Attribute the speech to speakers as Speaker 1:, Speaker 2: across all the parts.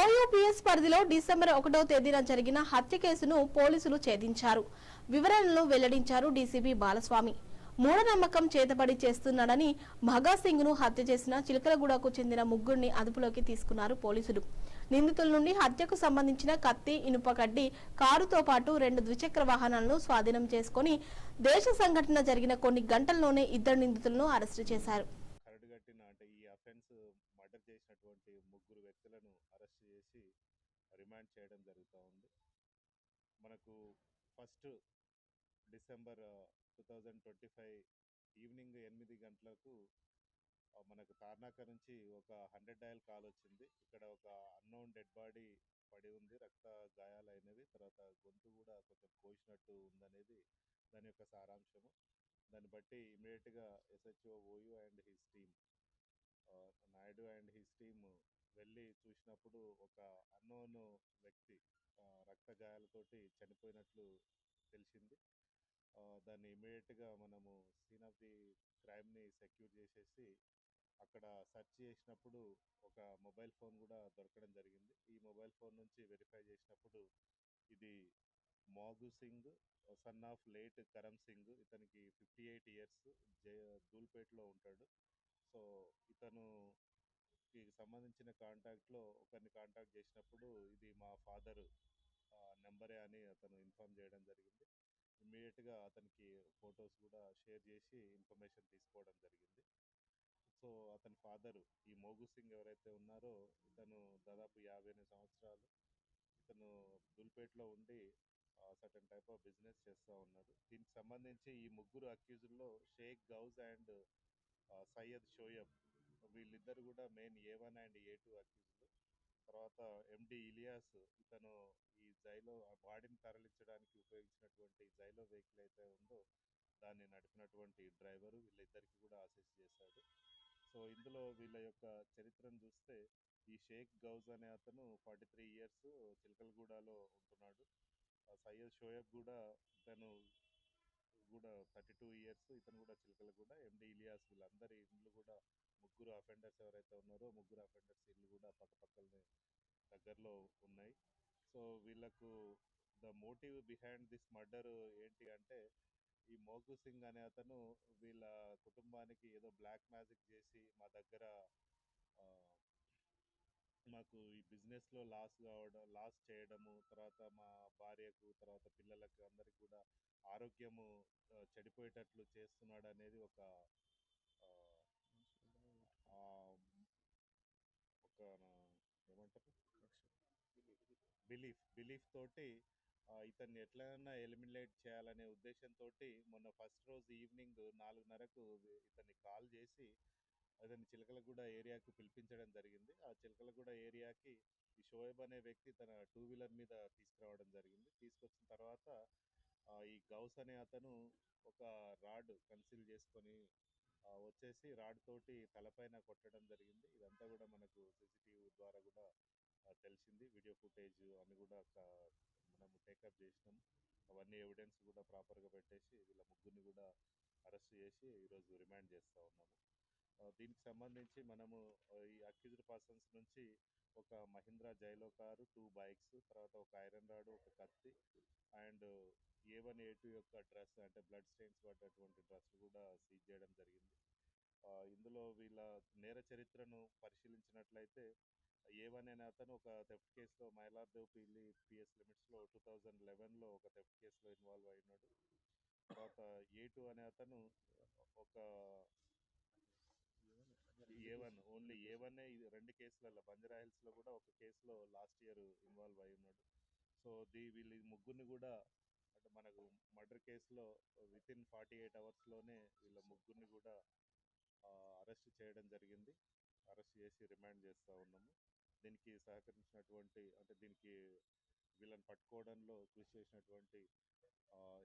Speaker 1: ఓయూపీఎస్ పరిధిలో డిసెంబర్ ఒకటో తేదీన జరిగిన హత్య కేసును పోలీసులు ఛేదించారు. వివరణలు వెల్లడించారు డీసీపీ బాలస్వామి. మూఢనమ్మకం చేతబడి చేస్తున్నాడని భగత్ సింగ్ను హత్య చేసిన చిలకలగూడకు చెందిన ముగ్గురిని అదుపులోకి తీసుకున్నారు పోలీసులు. నిందితుల నుండి హత్యకు సంబంధించిన కత్తి ఇనుప కడ్డి కారుతో పాటు రెండు ద్విచక్ర వాహనాలను స్వాధీనం చేసుకుని దేశ సంఘటన జరిగిన కొన్ని గంటల్లోనే ఇద్దరు నిందితులను అరెస్టు చేశారు
Speaker 2: కరడుగట్టిన అంటే ఈ అఫెన్స్ మర్డర్ చేసినటువంటి ముగ్గురు వ్యక్తులను అరెస్ట్ చేసి రిమాండ్ చేయడం జరుగుతూ ఉంది. మనకు first December two thousand twenty five evening ఎనిమిది గంటలకు మనకు తార్నాక నుంచి ఒక హండ్రెడ్ డయల్ కాల్ వచ్చింది. ఇక్కడ ఒక అన్నోన్ డెడ్ బాడీ పడి ఉంది. రక్త గాయాలైనవి తర్వాత గొంతు కూడా కొంచెం కోసినట్టు ఉందనేది దాని యొక్క సారాంశము. దాన్ని బట్టి ఇమీడియట్గా SHO OU and his team Naidu and his team వెళ్ళి చూసినప్పుడు ఒక అన్నోన్ వ్యక్తి రక్త గాయాలతోటి చనిపోయినట్లు తెలిసింది. దాన్ని ఇమీడియట్గా మనము సీన్ ఆఫ్ ది క్రైమ్ని సెక్యూర్ చేసేసి అక్కడ సెర్చ్ చేసినప్పుడు ఒక మొబైల్ ఫోన్ కూడా దొరకడం జరిగింది. ఈ మొబైల్ ఫోన్ నుంచి వెరిఫై చేసినప్పుడు ఇది Magu Singh son of late Karam Singh ఇతనికి ఫిఫ్టీ ఎయిట్ ఇయర్స్ జూల్పేట్లో దూల్పేట్లో ఉంటాడు. సో ఇతను సంబంధించిన కాంటాక్ట్లో ఒకరిని కాంటాక్ట్ చేసినప్పుడు ఇది మా ఫాదర్ నెంబరే అని అతను ఇన్ఫామ్ చేయడం జరిగింది. ఇమ్మీడియట్గా అతనికి ఫొటోస్ కూడా షేర్ చేసి ఇన్ఫర్మేషన్ తీసుకోవడం జరిగింది. సో అతని ఫాదరు ఈ మోగు సింగ్ ఎవరైతే ఉన్నారో ఇతను దాదాపు యాభై ఎనిమిది సంవత్సరాలు ఇతను దుల్పేట్లో ఉండి సర్టన్ టైప్ ఆఫ్ బిజినెస్ చేస్తూ ఉన్నాడు దీనికి సంబంధించి ఈ ముగ్గురు అక్యూజుల్లో షేక్ గౌజ్ అండ్ సయ్యద్ షోయబ్ వీళ్ళిద్దరు కూడా main A one and A two అక్యూజ్లు తర్వాత ఎండి ఇలియాస్ ఇతను ఈ జైలో ఆ బాడీని తరలించడానికి ఉపయోగించినటువంటి జైలో వెహికల్ అయితే ఉందో దాన్ని నడిపినటువంటి డ్రైవరు వీళ్ళిద్దరికి కూడా అసిస్ట్ చేశాడు. సో ఇందులో వీళ్ళ యొక్క చరిత్రను చూస్తే ఈ షేక్ గౌజ్ అనే అతను ఫార్టీ త్రీ ఇయర్స్ చిలకలగూడలో ఉంటున్నాడు. ఆ సయ్యద్ షోయబ్ కూడా తను కూడా థర్టీ టూ ఇయర్స్ ఇతను కూడా చిలకలగూడ ఎండి ఇలియాస్ వీళ్ళందరి ఇండ్లు కూడా ముగ్గురు అఫెండర్స్ ఎవరైతే ఉన్నారో ముగ్గురు అఫెండర్స్ ఇల్లు కూడా పక్కపక్కలనే దగ్గరలో ఉన్నాయి. సో వీళ్ళకు the motive behind this murder ఏంటి అంటే ఈ మోగు సింగ్ అనే అతను వీళ్ళ కుటుంబానికి ఏదో బ్లాక్ మ్యాజిక్ చేసి మా దగ్గర మాకు ఈ బిజినెస్లో లాస్ కావడం లాస్ చేయడము తర్వాత మా భార్యకు తర్వాత పిల్లలకు అందరికి కూడా ఆరోగ్యము చెడిపోయేటట్లు చేస్తున్నాడు అనేది ఒక ఒక ఏమంటారు? బిలీఫ్ బిలీఫ్ తోటి ఇతన్ని ఎట్లైనా ఎలిమినేట్ చేయాలనే ఉద్దేశంతో మొన్న ఫస్ట్ రోజు ఈవినింగ్ నాలుగున్నరకు ఇతన్ని కాల్ చేసి అతన్ని చిలకలగూడ ఏరియాకి పిలిపించడం జరిగింది. ఆ చిలకలగూడ ఏరియాకి ఈ షోయబ్ అనే వ్యక్తి తన టూ వీలర్ మీద తీసుకురావడం జరిగింది. తీసుకొచ్చిన తర్వాత ఈ గౌస్ అనే అతను ఒక రాడ్ కన్సీల్ చేసుకొని వచ్చేసి రాడ్ తోటి తలపైన కొట్టడం జరిగింది. ఇదంతా కూడా మనకు సీసీటీవీ ద్వారా కూడా తెలిసింది. వీడియో ఫుటేజ్ అన్ని కూడా మనము టేకప్ చేసినాం. అవన్నీ ఎవిడెన్స్ కూడా ప్రాపర్గా పెట్టేసి వీళ్ళ ముగ్గురిని కూడా అరెస్ట్ చేసి ఈరోజు రిమాండ్ చేస్తూ ఉన్నాము. దీనికి సంబంధించి మనము ఈ అక్యూజ్డ్ పర్సన్స్ నుంచి ఒక Mahindra Xylo car two bikes తర్వాత ఒక ఐరన్ రాడ్ ఒక కత్తి and A one A two యొక్క డ్రెస్ అంటే బ్లడ్ స్టెయిన్స్ పడ్డటువంటి డ్రెస్ కూడా సీజ్ చేయడం జరిగింది. ఇందులో వీళ్ళ నేర చరిత్రను పరిశీలించినట్లయితే ఏ వన్ అనే అతను ఒక థెఫ్ట్ కేసులో మైలార్దేవ్ పిల్లి పిఎస్ లిమిట్స్లో టూ థౌజండ్ లెవెన్లో ఒక థెఫ్ట్ కేసులో ఇన్వాల్వ్ అయినాడు. తర్వాత ఏ టూ అనే అతను ఒక A one only A one రెండు కేసులలో బంజారా హిల్స్లో కూడా ఒక కేసులో లాస్ట్ ఇయర్ ఇన్వాల్వ్ అయి ఉన్నాడు. సో దీ వీళ్ళు ముగ్గురిని కూడా అంటే మనకు మర్డర్ కేసులో విత్ ఇన్ ఫార్టీ ఎయిట్ అవర్స్లోనే వీళ్ళ ముగ్గురిని కూడా అరెస్ట్ చేయడం జరిగింది. అరెస్ట్ చేసి రిమాండ్ చేస్తూ ఉన్నాము. దీనికి సహకరించినటువంటి అంటే దీనికి వీళ్ళని పట్టుకోవడంలో కృషి చేసినటువంటి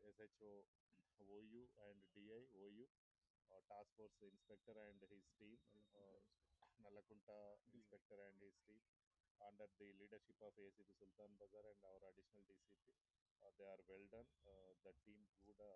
Speaker 2: SHO OU and DI OU task force inspector and his team Nallakunta inspector and his team under the leadership of ACP Sultan Bazar and our additional DCP they are well done. The team కూడా